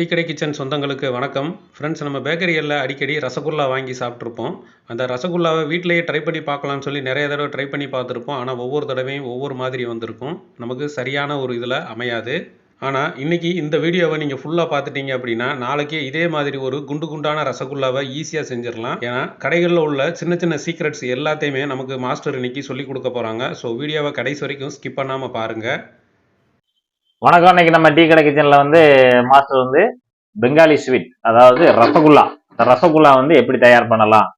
டீக்கடை கிச்சன் சொந்தங்களுக்கு வணக்கம். ஃப்ரெண்ட்ஸ் நம்ம பேக்கரியில் அடிக்கடி ரசகுல்லா வாங்கி சாப்பிட்ருப்போம் அந்த ரசகுல்லாவை வீட்டிலேயே ட்ரை பண்ணி பார்க்கலாம்னு சொல்லி நிறைய தடவை ட்ரை பண்ணி பார்த்துருப்போம். ஆனால் ஒவ்வொரு தடவையும் ஒவ்வொரு மாதிரி வந்திருக்கும். நமக்கு சரியான ஒரு இதில் அமையாது. ஆனால் இன்றைக்கி இந்த வீடியோவை நீங்கள் ஃபுல்லாக பார்த்துட்டீங்க அப்படின்னா நாளைக்கே இதே மாதிரி ஒரு குண்டு குண்டான ரசகுல்லாவை ஈஸியாக செஞ்சிடலாம். ஏன்னா கடைகளில் உள்ள சின்ன சின்ன சீக்ரெட்ஸ் எல்லாத்தையுமே நமக்கு மாஸ்டர் இன்னைக்கு சொல்லிக் கொடுக்க போகிறாங்க ஸோ வீடியோவை கடைசி வரைக்கும் ஸ்கிப் பண்ணாமல் பாருங்கள் வணக்கம். இன்னைக்கு நம்ம டீ கடை கிச்சன்ல வந்து மாஸ்டர் வந்து பெங்காலி ஸ்வீட் அதாவது ரசகுல்லா. இந்த ரசகுல்லா வந்து எப்படி தயார் பண்ணலாம்?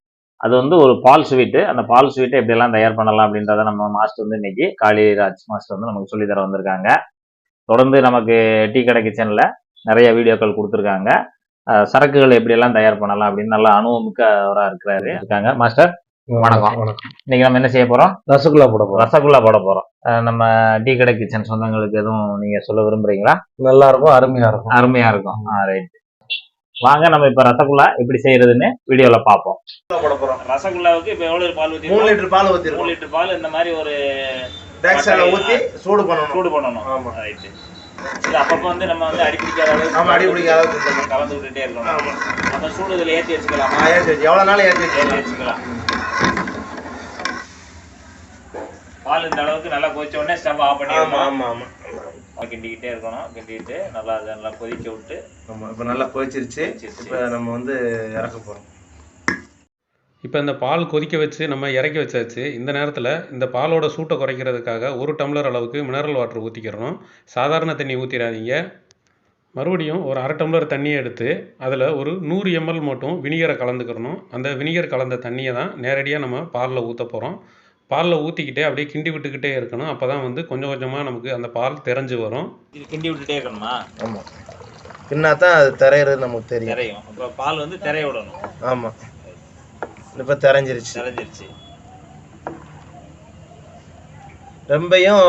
அது வந்து ஒரு பால் ஸ்வீட்டு அந்த பால் ஸ்வீட்டை எப்படி எல்லாம் தயார் பண்ணலாம் அப்படின்றத நம்ம மாஸ்டர் வந்து இன்னைக்கு காளிராஜ் மாஸ்டர் வந்து நமக்கு சொல்லி தர வந்திருக்காங்க. தொடர்ந்து நமக்கு டீ கடை கிச்சன்ல நிறைய வீடியோக்கள் கொடுத்துருக்காங்க. சரக்குகள் எப்படி எல்லாம் தயார் பண்ணலாம் அப்படின்னு நல்லா அனுபவமிக்கவராக இருக்கிறாரு. இருக்காங்க. மாஸ்டர் வணக்கம். இன்னைக்கு நம்ம என்ன செய்ய போறோம்? ரசகுல்லா போட போறோம். ரசகுல்லா போட போறோம். நம்ம டீ கடை கிச்சன் சொந்தங்களுக்கு எதுவும் நீங்க சொல்ல விரும்புறீங்களா? நல்லா இருக்கும் அருமையா இருக்கும். அருமையா இருக்கும். ரைட் வாங்க நம்ம இப்ப ரசகுல்லா எப்படி செய்யறதுன்னு வீடியோல பாப்போம் போட போறோம். ரசகுல்லாவுக்கு இப்ப எவ்வளவு பால் மூணு லிட்டர் பால் ஊத்திருக்கோம். லிட்டர் பால் இந்த மாதிரி ஒரு பேக் சைடுல ஊத்தி சூடு பண்ணணும். சூடு பண்ணணும். ஆமா. ரைட் இது அப்பப்ப வந்து நம்ம வந்து அடி பிடிக்காத அளவுக்கு ஆமா அடி பிடிக்காத அளவுக்கு. கலந்து விட்டுட்டே இருக்கணும். அப்ப சூடு இதுல ஏத்தி வச்சுக்கலாமா? ஏத்தி வச்சு எவ்வளவு நாள் ஏத்தி ஏத்தி வச்சு வச்சுக்கலாம். பால் இந்த அளவுக்கு நல்லா கொதிச்ச உடனே ஸ்டவ் ஆஃப் ஆமா பண்ணிடணும் ஆமா. ஆமா கிண்டிக்கிட்டே இருக்கணும். கிண்டிட்டு நல்லா அதை நல்லா கொதிக்க விட்டு ஆமா இப்ப நல்லா கொதிச்சிருச்சு. இப்ப நம்ம வந்து இறக்க போறோம். இப்போ இந்த பால் கொதிக்க வச்சு நம்ம இறக்கி வச்சாச்சு. இந்த நேரத்தில் இந்த பாலோட சூட்டை குறைக்கிறதுக்காக ஒரு டம்ளர் அளவுக்கு மினரல் வாட்டர் ஊற்றிக்கிறணும் சாதாரண தண்ணி ஊற்றிடாதீங்க மறுபடியும் ஒரு அரை டம்ளர் தண்ணியை எடுத்து அதில் ஒரு நூறு எம்எல் மட்டும் வினிகரை கலந்துக்கிறணும் அந்த வினிகர் கலந்த தண்ணியை தான் நேரடியாக நம்ம பாலில் ஊற்ற போகிறோம் பாலில் ஊற்றிக்கிட்டே அப்படியே கிண்டி விட்டுக்கிட்டே இருக்கணும். அப்போ தான் வந்து கொஞ்சம் கொஞ்சமாக நமக்கு அந்த பால் தெரிஞ்சு வரும். இது கிண்டி விட்டுட்டே இருக்கணுமா? ஆமா. பின்னாதான் அது திரையிறது நமக்கு தெரியும். திரையும். அப்ப பால் வந்து திரைய விடணும். ஆமா. இப்ப திரைஞ்சிருச்சு. திரைஞ்சிருச்சு. ரொம்பையும்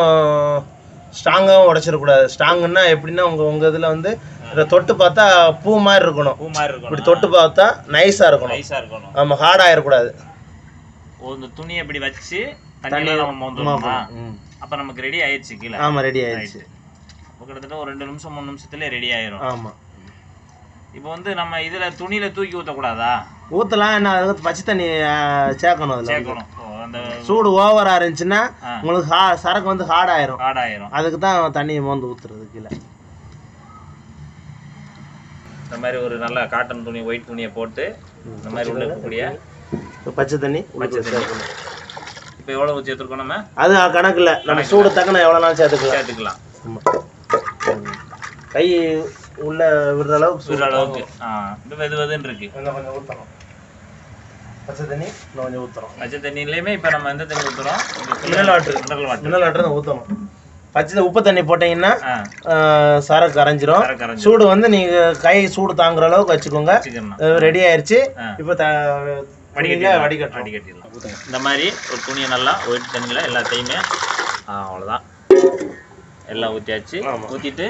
ஸ்ட்ராங்காகவும் உடைச்சிடக்கூடாது. ஸ்ட்ராங்குன்னா எப்படின்னா உங்க உங்க இதுல வந்து இதை தொட்டு பார்த்தா பூ மாதிரி இருக்கணும். பூ மாதிரி இருக்கணும். இப்படி தொட்டு பார்த்தா நைஸா இருக்கணும். நைஸா இருக்கணும். ஆமா ஹார்ட் ஆயிடக்கூடாது. ஓ இந்த துணியை இப்படி வச்சு தண்ணியில நம்ம மோந்துடணுமா? ம். அப்ப நமக்கு ரெடி ஆயிடுச்சு கீழே. ஆமா ரெடி ஆயிடுச்சு. கிட்டத்தட்ட ஒரு ரெண்டு நிமிஷம் மூணு நிமிஷத்துல ரெடி ஆயிரும். ஆமா. இப்போ வந்து நம்ம இதுல துணியில தூக்கி ஊத்தக்கூடாதா? ஊத்தலாம் என்ன பச்சை தண்ணி சேர்க்கணும் அதுல. சேர்க்கணும். சூடு ஓவரா இருந்துச்சுன்னா. உங்களுக்கு சரக்கு வந்து ஹார்ட் ஆயிரும். ஹார்ட் ஆயிரும். அதுக்கு தான் தண்ணியை மோந்து ஊத்துறது கீழே. இந்த மாதிரி ஒரு நல்ல காட்டன் துணி ஒயிட் துணியை போட்டு இந்த மாதிரி உள்ள இருக்கக்கூடிய பச்சை தண்ணி பச்சை தண்ணி. இப்போ எவ்வளவு சேர்த்துருக்கோம் நம்ம? அது கணக்கு இல்ல நம்ம சூடு தக்கன எவ்வளவு நாள் சேர்த்துக்கலாம்? சேர்த்துக்கலாம். கை உள்ள விடுற அளவுக்கு சூடு அளவுக்கு. ஆ இப்போ வெது வெதுன்னு இருக்கு. இன்னும் கொஞ்சம் ஊத்தணும். பச்சை தண்ணி இன்னும் கொஞ்சம் ஊத்தணும். பச்சை தண்ணியிலையுமே இப்போ நம்ம எந்த தண்ணி ஊத்துறோம்? Mineral water. Mineral water. Mineral water தான் ஊத்தணும். பச்சை உப்பு தண்ணி போட்டீங்கன்னா சரக்கு கரைஞ்சிரும். கரை கரைஞ்சி சூடு வந்து நீங்க கை சூடு தாங்குற அளவுக்கு வச்சுக்கோங்க. ரெடி ஆயிருச்சு. ஆ. இப்போ வடிகட்டிடலாம். வடிகட்டணும். வடிகட்டிடலாம். இந்த மாதிரி ஒரு துணியை நல்லா ஒயிட் தண்ணியில் எல்லாத்தையுமே அவ்வளோதான் எல்லாம் ஊற்றியாச்சு. ஊற்றிட்டு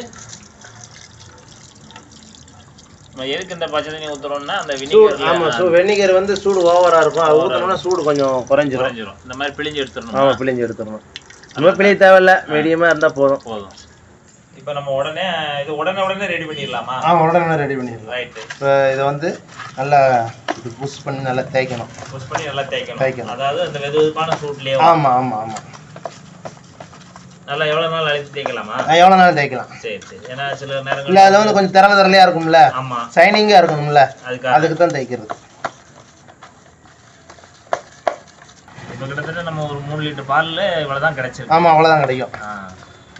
நம்ம எதுக்கு இந்த பச்சை தண்ணி ஊற்றுறோம்னா அந்த சூடு ஆமா வினிகர் சூ வெந்நீர் வந்து சூடு ஓவரா இருக்கும். அது ஊத்தணும்னா சூடு கொஞ்சம் குறைஞ்சிரும். குறைஞ்சிரும். இந்த மாதிரி பிழிஞ்சு எடுத்துடணும்? ஆமா பிழிஞ்சு எடுத்துடணும். ரொம்ப பிழிய தேவையில்ல. மீடியமா இருந்தா போதும். போதும். இப்போ நம்ம உடனே இது உடனே உடனே ரெடி பண்ணிடலாமா? ஆ உடனே ரெடி பண்ணிடலாம். ரைட்டு இப்போ இதை வந்து நல்லா இது புஷ் பண்ணி நல்லா தேய்க்கணும். புஷ் பண்ணி நல்லா தேய்க்கணும். தேய்க்கணும். அதாவது அந்த வெது வெதுப்பான சூட்லேயே ஆமா ஆமா ஆமா. நல்லா எவ்வளோ நாள் அழைத்து தேய்க்கலாமா? ஆ, எவ்வளவு நாள் தேய்க்கலாம்? சரி சரி. ஏன்னா சில இல்ல நேரங்கள் அதுல வந்து கொஞ்சம் திரள திரளையா இருக்கும்ல. ஆமா. ஷைனிங்கா இருக்கணும்ல. அதுக்காக. அதுக்கு தான் தேய்க்கிறது. இப்போ கிட்டத்தட்ட நம்ம ஒரு மூணு லிட்டர் பால்ல இவ்வளவுதான் கிடைச்சிருக்கு. ஆமா அவ்வளவுதான் கிடைக்கும். ஆ,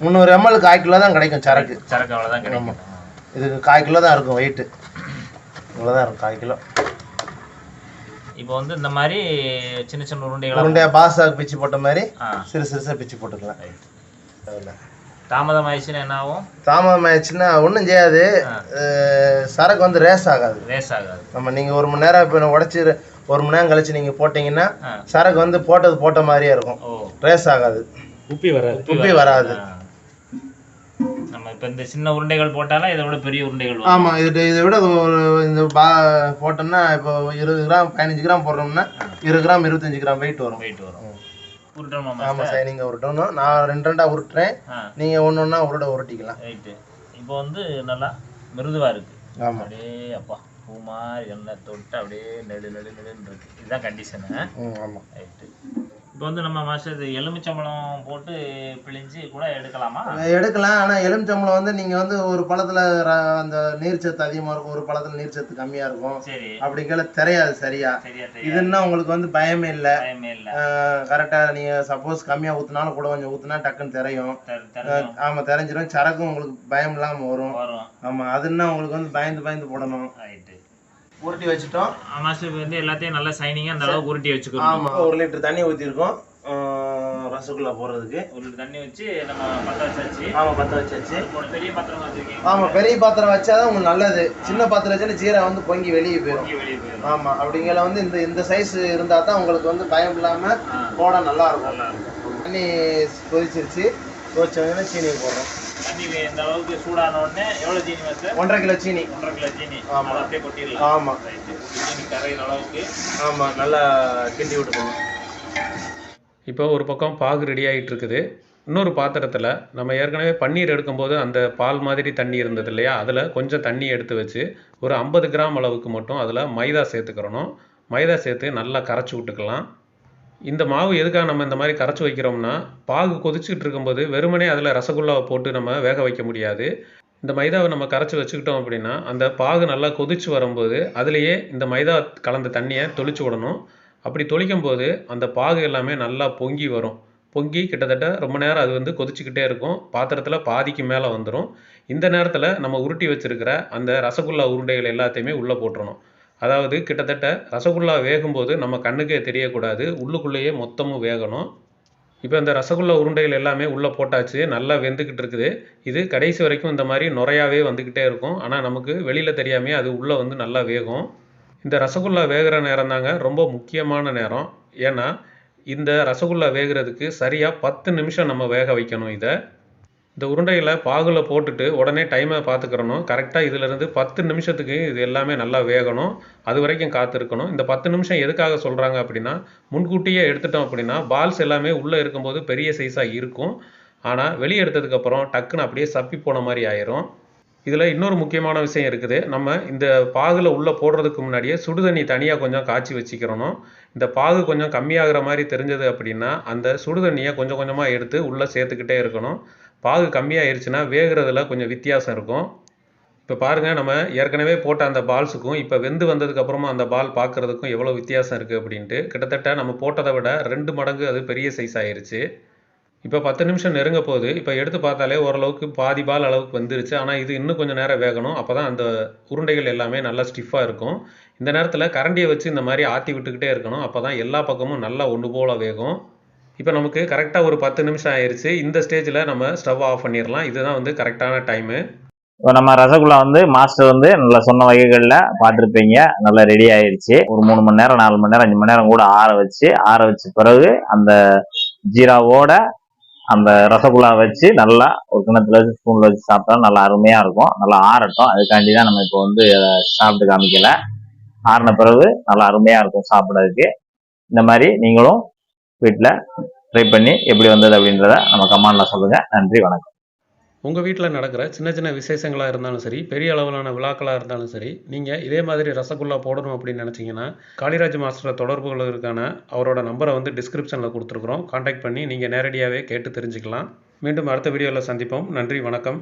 முந்நூறு எம்எல் கால் கிலோ தான் கிடைக்கும் சரக்கு. சரக்கு அவ்வளவுதான் கிடைக்கும். இதுக்கு கால் கிலோ தான் இருக்கும் வெயிட் இவ்வளவுதான் இருக்கும் கால் கிலோ. இப்போ வந்து இந்த மாதிரி சின்ன சின்ன உருண்டைகளா உருண்டையா பாசாக்கு பிச்சு போட்ட மாதிரி சிறு சிறுசா பிச்சு போட்டுக்கலாம். தாமதம் ஆயிடுச்சுன்னா என்ன ஆகும்? தாமதம் ஆயிடுச்சுன்னா ஒன்றும் செய்யாது சரக்கு வந்து ரேஸ் ஆகாது. ரேஸ் ஆகாது. நம்ம நீங்க ஒரு மணி நேரம் இப்போ உடச்சி ஒரு மணி நேரம் கழிச்சு நீங்க போட்டீங்கன்னா. சரக்கு வந்து போட்டது போட்ட மாதிரியே இருக்கும். ரேஸ் ஆகாது. உப்பி வராது. உப்பி வராது. நம்ம இப்போ இந்த சின்ன உருண்டைகள் போட்டாலும் இதை விட பெரிய உருண்டைகள் வரும். ஆமா இது இதை விட ஒரு இந்த பா போட்டோம்னா இப்போ இருபது கிராம் பதினஞ்சு கிராம் போடுறோம்னா இருபது கிராம் இருபத்தஞ்சு கிராம் வெயிட் வரும். வெயிட் வரும். உருட்டணும் ஆமா சார் நீங்க உருட்டணும். நான் ரெண்டு ரெண்டா உருட்டுறேன். ஆ. நீங்க ஒன்று ஒன்றா உருட உருட்டிக்கலாம். ரைட்டு இப்போ வந்து நல்லா மிருதுவா இருக்கு. ஆமா. அப்படியே அப்பா பூ மாதிரி எண்ணெய் தொட்டு அப்படியே நெடு நெடு நெடுன்னு இருக்கு. இதுதான் கண்டிஷனு ம் ஆமா. ரைட்டு இப்போ வந்து நம்ம மாஸ்டர் இது எலுமிச்சம்பழம் போட்டு பிழிஞ்சு கூட எடுக்கலாமா? எடுக்கலாம். ஆனா எலுமிச்சம்பழம் வந்து நீங்க வந்து ஒரு பழத்துல அந்த நீர்ச்சத்து அதிகமா இருக்கும். ஒரு பழத்துல நீர்ச்சத்து கம்மியா இருக்கும். சரி. அப்படிங்கல தெரியாது சரியா. இதுன்னா உங்களுக்கு வந்து பயமே இல்ல. பயமே இல்லை. கரெக்டா நீங்க சப்போஸ் கம்மியா ஊத்துனாலும் கூட கொஞ்சம் ஊத்துனா டக்குன்னு தெரியும். தெரியும் ஆமா தெரிஞ்சிடும் சரக்கும் உங்களுக்கு பயம் இல்லாம வரும். வரும். ஆமா அதுன்னா உங்களுக்கு வந்து பயந்து பயந்து போடணும். ரைட்டு உருட்டி வச்சுட்டோம். இப்போ வந்து எல்லாத்தையும் நல்லா சைனிங்காக அந்த அளவுக்கு உருட்டி வச்சுக்கணும். ஆமா. ஒரு லிட்டர் தண்ணி ஊத்திருக்கோம். ஆஹ் ரசகுல்லா போடுறதுக்கு. ஒரு தண்ணி வச்சு நம்ம பற்ற வச்சாச்சு. ஆமா பத்த வச்சாச்சு. பெரிய பாத்திரம் வச்சிருக்கீங்க. ஆமா பெரிய பாத்திரம் வச்சாதான் உங்களுக்கு நல்லது. சின்ன பாத்திரம் வச்சா ஜீரா வந்து பொங்கி வெளியே போயிடும் வெளியே போயிடும் ஆமா அப்படிங்கல வந்து இந்த இந்த சைஸ் இருந்தா தான் உங்களுக்கு வந்து பயம் இல்லாம ஆ. போட நல்லா இருக்கும் தண்ணி கொதிச்சிருச்சு. கொதிச்சவங்க சீனி போடுறோம். தண்ணி இந்த அளவுக்கு சூடான உடனே எவ்வளோ சீனி ஒன்றரை கிலோ சீனி ஒன்றரை கிலோ சீனி ஆமா. அதை அப்படியே கொட்டிடலாம் ஆமா ரைட்டு சீனி கரையிற அளவுக்கு ஆமா நல்லா கிண்டி விட்டுக்கணும் இப்போ ஒரு பக்கம் பாகு ரெடி ஆகிட்டு இருக்குது இன்னொரு பாத்திரத்தில் நம்ம ஏற்கனவே பன்னீர் எடுக்கும்போது அந்த பால் மாதிரி தண்ணி இருந்தது இல்லையா? அதில் கொஞ்சம் தண்ணி எடுத்து வச்சு ஒரு ஐம்பது கிராம் அளவுக்கு மட்டும் அதில் மைதா சேர்த்துக்கிறணும். மைதா சேர்த்து நல்லா கரைச்சி விட்டுக்கலாம். இந்த மாவு எதுக்காக நம்ம இந்த மாதிரி கரைச்சி வைக்கிறோம்னா பாகு கொதிச்சுக்கிட்டு இருக்கும்போது வெறுமனே அதில் ரசகுல்லாவை போட்டு நம்ம வேக வைக்க முடியாது. இந்த மைதாவை நம்ம கரைச்சி வச்சுக்கிட்டோம் அப்படின்னா அந்த பாகு நல்லா கொதிச்சு வரும்போது அதுலேயே இந்த மைதா கலந்த தண்ணியை தொளிச்சு விடணும். அப்படி தொளிக்கும் போது அந்த பாகு எல்லாமே நல்லா பொங்கி வரும். பொங்கி கிட்டத்தட்ட ரொம்ப நேரம் அது வந்து கொதிச்சுக்கிட்டே இருக்கும். பாத்திரத்தில் பாதிக்கு மேலே வந்துடும் இந்த நேரத்தில் நம்ம உருட்டி வச்சுருக்கிற அந்த ரசகுல்லா உருண்டைகள் எல்லாத்தையுமே உள்ளே போட்டுறணும். அதாவது கிட்டத்தட்ட ரசகுல்லா வேகும்போது நம்ம கண்ணுக்கே தெரியக்கூடாது உள்ளுக்குள்ளேயே மொத்தமும் வேகணும். இப்போ இந்த ரசகுல்லா உருண்டைகள் எல்லாமே உள்ளே போட்டாச்சு நல்லா வெந்துக்கிட்டு இருக்குது. இது கடைசி வரைக்கும் இந்த மாதிரி நுறையாவே வந்துக்கிட்டே இருக்கும். ஆனால் நமக்கு வெளியில் தெரியாமே அது உள்ளே வந்து நல்லா வேகும். இந்த ரசகுல்லா வேகிற நேரம் தாங்க ரொம்ப முக்கியமான நேரம். ஏன்னா இந்த ரசகுல்லா வேகிறதுக்கு சரியாக பத்து நிமிஷம் நம்ம வேக வைக்கணும் இதை. இந்த உருண்டைகளை பாகுல போட்டுட்டு உடனே டைமை பார்த்துக்கிறணும். கரெக்டாக இதிலிருந்து பத்து நிமிஷத்துக்கு இது எல்லாமே நல்லா வேகணும். அது வரைக்கும் காத்திருக்கணும். இந்த பத்து நிமிஷம் எதுக்காக சொல்கிறாங்க அப்படின்னா முன்கூட்டியே எடுத்துட்டோம் அப்படின்னா பால்ஸ் எல்லாமே உள்ளே இருக்கும்போது பெரிய சைஸாக இருக்கும். ஆனால் வெளியே எடுத்ததுக்கப்புறம் டக்குன்னு அப்படியே சப்பி போன மாதிரி ஆயிரும். இதில் இன்னொரு முக்கியமான விஷயம் இருக்குது. நம்ம இந்த பாகில் உள்ளே போடுறதுக்கு முன்னாடியே சுடுதண்ணி தனியாக கொஞ்சம் காய்ச்சி வச்சுக்கிறணும். இந்த பாகு கொஞ்சம் கம்மியாகிற மாதிரி தெரிஞ்சது அப்படின்னா அந்த சுடுதண்ணியை கொஞ்சம் கொஞ்சமாக எடுத்து உள்ளே சேர்த்துக்கிட்டே இருக்கணும். பாகு கம்மியாயிருச்சுன்னா வேகிறதுல கொஞ்சம் வித்தியாசம் இருக்கும். இப்போ பாருங்கள் நம்ம ஏற்கனவே போட்ட அந்த பால்ஸுக்கும் இப்போ வெந்து வந்ததுக்கப்புறமா அந்த பால் பார்க்குறதுக்கும் எவ்வளோ வித்தியாசம் இருக்குது அப்படின்ட்டு கிட்டத்தட்ட நம்ம போட்டதை விட ரெண்டு மடங்கு அது பெரிய சைஸ் ஆயிடுச்சு இப்போ பத்து நிமிஷம் நெருங்க போகுது. இப்போ எடுத்து பார்த்தாலே ஓரளவுக்கு பாதி பால் அளவுக்கு வந்துருச்சு. ஆனால் இது இன்னும் கொஞ்சம் நேரம் வேகணும். அப்போ தான் அந்த உருண்டைகள் எல்லாமே நல்லா ஸ்டிஃபாக இருக்கும். இந்த நேரத்தில் கரண்டியை வச்சு இந்த மாதிரி ஆற்றி விட்டுக்கிட்டே இருக்கணும். அப்போ தான் எல்லா பக்கமும் நல்லா ஒன்று போல் வேகும். இப்போ நமக்கு கரெக்டாக ஒரு பத்து நிமிஷம் ஆயிடுச்சு இந்த ஸ்டேஜில் நம்ம ஸ்டவ் ஆஃப் பண்ணிடலாம் இதுதான் வந்து கரெக்டான டைமு இப்போ நம்ம ரசகுல்லா வந்து மாஸ்டர் வந்து நல்லா சொன்ன வகைகளில் பார்த்துருப்பீங்க. நல்லா ரெடி ஆயிடுச்சு ஒரு மூணு மணி நேரம் நாலு மணி நேரம் அஞ்சு மணி நேரம் கூட ஆற வச்சு ஆற வச்ச பிறகு அந்த ஜீராவோட அந்த ரசகுல்லா வச்சு நல்லா ஒரு கிணத்துல வச்சு ஸ்பூனில் வச்சு சாப்பிட்டா நல்லா அருமையாக இருக்கும். நல்லா ஆறட்டும். அதுக்காண்டி தான் நம்ம இப்போ வந்து சாப்பிட்டு காமிக்கல. ஆறின பிறகு நல்லா அருமையாக இருக்கும் சாப்பிட்றதுக்கு. இந்த மாதிரி நீங்களும் வீட்டில் ட்ரை பண்ணி எப்படி வந்தது அப்படின்றத நம்ம கமாண்டில் சொல்லுங்க. நன்றி வணக்கம். உங்கள் வீட்டில் நடக்கிற சின்ன சின்ன விசேஷங்களாக இருந்தாலும் சரி பெரிய அளவிலான விழாக்களாக இருந்தாலும் சரி நீங்கள் இதே மாதிரி ரசகுல்லா போடணும் அப்படின்னு நினச்சிங்கன்னா காளிராஜ் மாஸ்டரை தொடர்புகளுக்கான அவரோட நம்பரை வந்து டிஸ்கிரிப்ஷனில் கொடுத்துருக்குறோம். காண்டாக்ட் பண்ணி நீங்கள் நேரடியாகவே கேட்டு தெரிஞ்சுக்கலாம். மீண்டும் அடுத்த வீடியோவில் சந்திப்போம். நன்றி வணக்கம்.